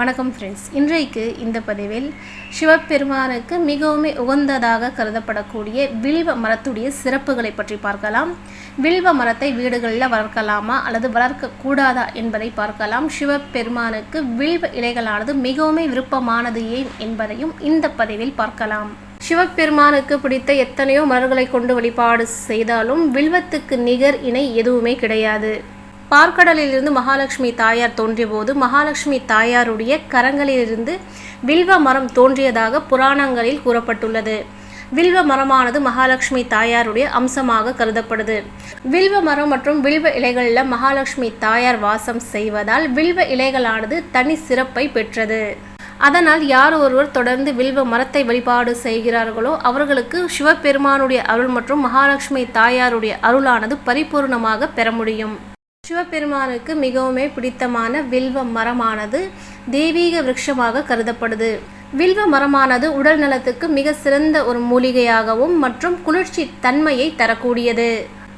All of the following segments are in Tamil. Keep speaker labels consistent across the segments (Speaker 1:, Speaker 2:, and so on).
Speaker 1: வணக்கம் ஃப்ரெண்ட்ஸ் இன்றைக்கு இந்த பதிவில் சிவபெருமானுக்கு மிகவும் உகந்ததாக கருதப்படக்கூடிய வில்வ மரத்துடைய சிறப்புகளை பற்றி பார்க்கலாம். வில்வ மரத்தை வீடுகளில் வளர்க்கலாமா அல்லது வளர்க்கக்கூடாதா என்பதை பார்க்கலாம். சிவபெருமானுக்கு வில்வ இலைகளானது மிகவும் விருப்பமானது ஏன் என்பதையும் இந்த பதிவில் பார்க்கலாம். சிவபெருமானுக்கு பிடித்த எத்தனையோ மலர்களை கொண்டு வழிபாடு செய்தாலும் வில்வத்துக்கு நிகர் இணை எதுவுமே கிடையாது. பார்க்கடலிலிருந்து மகாலட்சுமி தாயார் தோன்றியபோது மகாலட்சுமி தாயாருடைய கரங்களிலிருந்து வில்வ மரம் தோன்றியதாக புராணங்களில் கூறப்பட்டுள்ளது. வில்வ மரமானது மகாலட்சுமி தாயாருடைய அம்சமாக கருதப்படுது. வில்வ மரம் மற்றும் வில்வ இலைகளில் மகாலட்சுமி தாயார் வாசம் செய்வதால் வில்வ இலைகளானது தனி சிறப்பை பெற்றது. அதனால் யார் ஒருவர் தொடர்ந்து வில்வ மரத்தை வழிபாடு செய்கிறார்களோ அவர்களுக்கு சிவபெருமானுடைய அருள் மற்றும் மகாலட்சுமி தாயாருடைய அருளானது பரிபூர்ணமாக பெற முடியும். சிவபெருமானுக்கு மிகவுமே பிடித்தமான வில்வ மரமானது தெய்வீக விருட்சமாக கருதப்படுது. வில்வ மரமானது உடல் நலத்துக்கு மிக சிறந்த ஒரு மூலிகையாகவும் மற்றும் குளிர்ச்சி தன்மையை தரக்கூடியது.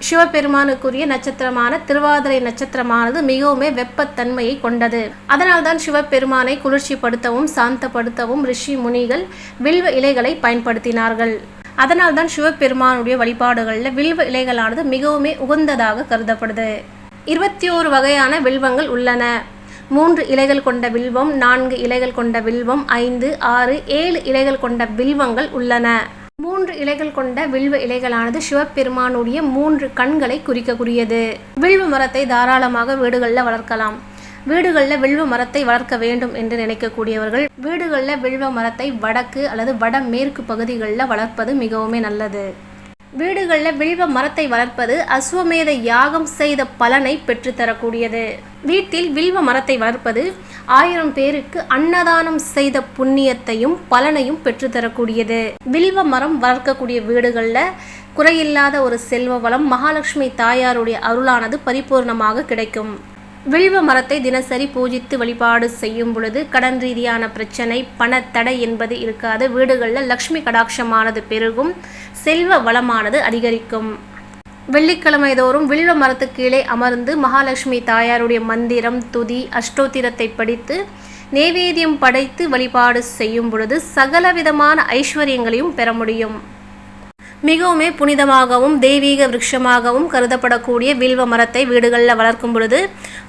Speaker 1: சிவபெருமானுக்குரிய நட்சத்திரமான திருவாதிரை நட்சத்திரமானது மிகவுமே வெப்பத்தன்மையை கொண்டது. அதனால்தான் சிவபெருமானை குளிர்ச்சிப்படுத்தவும் சாந்தப்படுத்தவும் ரிஷி முனிகள் வில்வ இலைகளை பயன்படுத்தினார்கள். அதனால்தான் சிவபெருமானுடைய வழிபாடுகளில் வில்வ இலைகளானது மிகவுமே உகந்ததாக கருதப்படுது. இருபத்தி ஓரு வகையான வில்வங்கள் உள்ளன. மூன்று இலைகள் கொண்ட வில்வம் நான்கு இலைகள் கொண்ட வில்வம் ஐந்து ஆறு ஏழு இலைகள் கொண்ட வில்வங்கள் உள்ளன. மூன்று இலைகள் கொண்ட வில்வ இலைகளானது சிவபெருமானுடைய மூன்று கண்களை குறிக்கக்கூடியது. வில்வ மரத்தை தாராளமாக வீடுகளில் வளர்க்கலாம். வீடுகளில் வில்வ மரத்தை வளர்க்க வேண்டும் என்று நினைக்கக்கூடியவர்கள் வீடுகளில் வில்வ மரத்தை வடக்கு அல்லது வடமேற்கு பகுதிகளில் வளர்ப்பது மிகவுமே நல்லது. வீடுகளில் வில்வ மரத்தை வளர்ப்பது அஸ்வமேத யாகம் செய்த பலனை பெற்றுத்தரக்கூடியது. வீட்டில் வில்வ மரத்தை வளர்ப்பது ஆயிரம் பேருக்கு அன்னதானம் செய்த புண்ணியத்தையும் பலனையும் பெற்றுத்தரக்கூடியது. வில்வ மரம் வளர்க்கக்கூடிய வீடுகளில் குறையில்லாத ஒரு செல்வ வளம் மகாலட்சுமி தாயாருடைய அருளானது பரிபூர்ணமாக கிடைக்கும். வில்வ மரத்தை தினசரி பூஜித்து வழிபாடு செய்யும் பொழுது கடன் ரீதியான பிரச்சனை பணத்தடை என்பது இருக்காது. வீடுகளில் லக்ஷ்மி கடாட்சமானது பெருகும். செல்வ வளமானது அதிகரிக்கும். வெள்ளிக்கிழமை தோறும் வில்வ மரத்துக்கு கீழே அமர்ந்து மகாலட்சுமி தாயாருடைய மந்திரம் துதி அஷ்டோத்திரத்தை படித்து நேவேதியம் படைத்து வழிபாடு செய்யும் பொழுது சகலவிதமான ஐஸ்வர்யங்களையும் பெற முடியும். மிகவுமே புனிதமாகவும் தெய்வீக விருட்சமாகவும் கருதப்படக்கூடிய வில்வ மரத்தை வீடுகளில் வளர்க்கும் பொழுது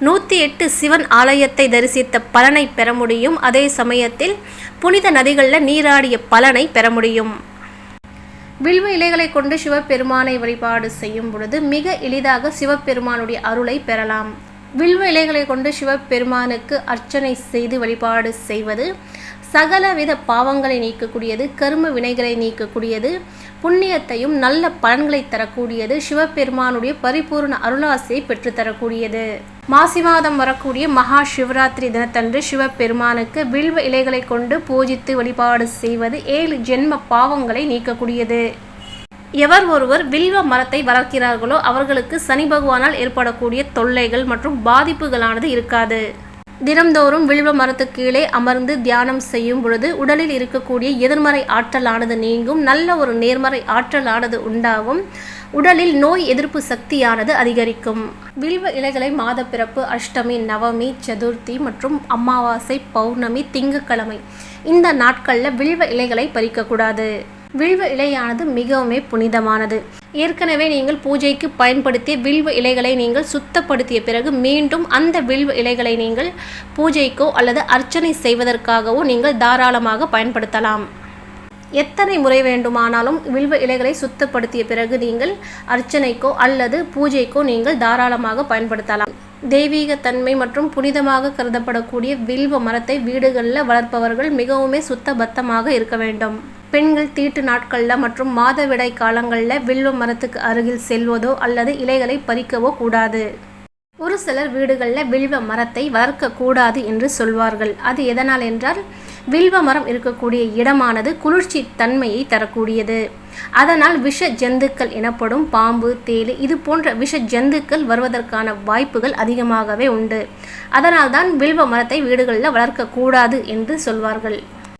Speaker 1: நூற்றி எட்டு சிவன் ஆலயத்தை தரிசித்த பலனை பெற முடியும். அதே சமயத்தில் புனித நதிகளில் நீராடிய பலனை பெற முடியும். வில்வ இலைகளை கொண்டு சிவபெருமானை வழிபாடு செய்யும் பொழுது மிக எளிதாக சிவபெருமானுடைய அருளை பெறலாம். வில்வ இலைகளை கொண்டு சிவபெருமானுக்கு அர்ச்சனை செய்து வழிபாடு செய்வது சகலவித பாவங்களை நீக்கக்கூடியது கரும வினைகளை நீக்கக்கூடியது புண்ணியத்தையும் நல்ல பலன்களை தரக்கூடியது சிவபெருமானுடைய பரிபூர்ண அருளாசையை பெற்றுத்தரக்கூடியது. மாசி மாதம் வரக்கூடிய மகா சிவராத்திரி தினத்தன்று சிவபெருமானுக்கு வில்வ இலைகளை கொண்டு பூஜித்து வழிபாடு செய்வது ஏழு ஜென்ம பாவங்களை நீக்கக்கூடியது. எவர் ஒருவர் வில்வ மரத்தை வளர்க்கிறார்களோ அவர்களுக்கு சனி பகவானால் ஏற்படக்கூடிய தொல்லைகள் மற்றும் பாதிப்புகளானது இருக்காது. தினம்தோறும் வில்வ மரத்துக்கு கீழே அமர்ந்து தியானம் செய்யும் பொழுது உடலில் இருக்கக்கூடிய எதிர்மறை ஆற்றலானது நீங்கும். நல்ல ஒரு நேர்மறை ஆற்றலானது உண்டாகும். உடலில் நோய் எதிர்ப்பு சக்தியானது அதிகரிக்கும். வில்வ இலைகளை மாத பிறப்பு அஷ்டமி நவமி சதுர்த்தி மற்றும் அமாவாசை பௌர்ணமி திங்கக்கிழமை இந்த நாட்களில் வில்வ இலைகளை பறிக்கக்கூடாது. வில்வ இலையானது மிகவுமே புனிதமானது. ஏற்கனவே நீங்கள் பூஜைக்கு பயன்படுத்திய வில்வ இலைகளை நீங்கள் சுத்தப்படுத்திய பிறகு மீண்டும் அந்த வில்வ இலைகளை நீங்கள் பூஜைக்கோ அல்லது அர்ச்சனை செய்வதற்காகவோ நீங்கள் தாராளமாக பயன்படுத்தலாம். எத்தனை முறை வேண்டுமானாலும் வில்வ இலைகளை சுத்தப்படுத்திய பிறகு நீங்கள் அர்ச்சனைக்கோ அல்லது பூஜைக்கோ நீங்கள் தாராளமாக பயன்படுத்தலாம். தெய்வீக தன்மை மற்றும் புனிதமாக கருதப்படக்கூடிய வில்வ மரத்தை வீடுகளில் வளர்ப்பவர்கள் மிகவுமே சுத்த பத்தமாக இருக்க வேண்டும். பெண்கள் தீட்டு நாட்களில் மற்றும் மாதவிடை காலங்களில் வில்வ மரத்துக்கு அருகில் செல்வதோ அல்லது இலைகளை பறிக்கவோ கூடாது. ஒரு சிலர் வீடுகளில் வில்வ மரத்தை வளர்க்கக்கூடாது என்று சொல்வார்கள். அது எதனால் என்றால் வில்வ மரம் இருக்கக்கூடிய இடமானது குளிர்ச்சி தன்மையை தரக்கூடியது. அதனால் விஷ ஜந்துக்கள் எனப்படும் பாம்பு தேலு இது போன்ற விஷ ஜந்துக்கள் வருவதற்கான வாய்ப்புகள் அதிகமாகவே உண்டு. அதனால்தான் வில்வ மரத்தை வீடுகளில் வளர்க்கக்கூடாது என்று சொல்வார்கள்.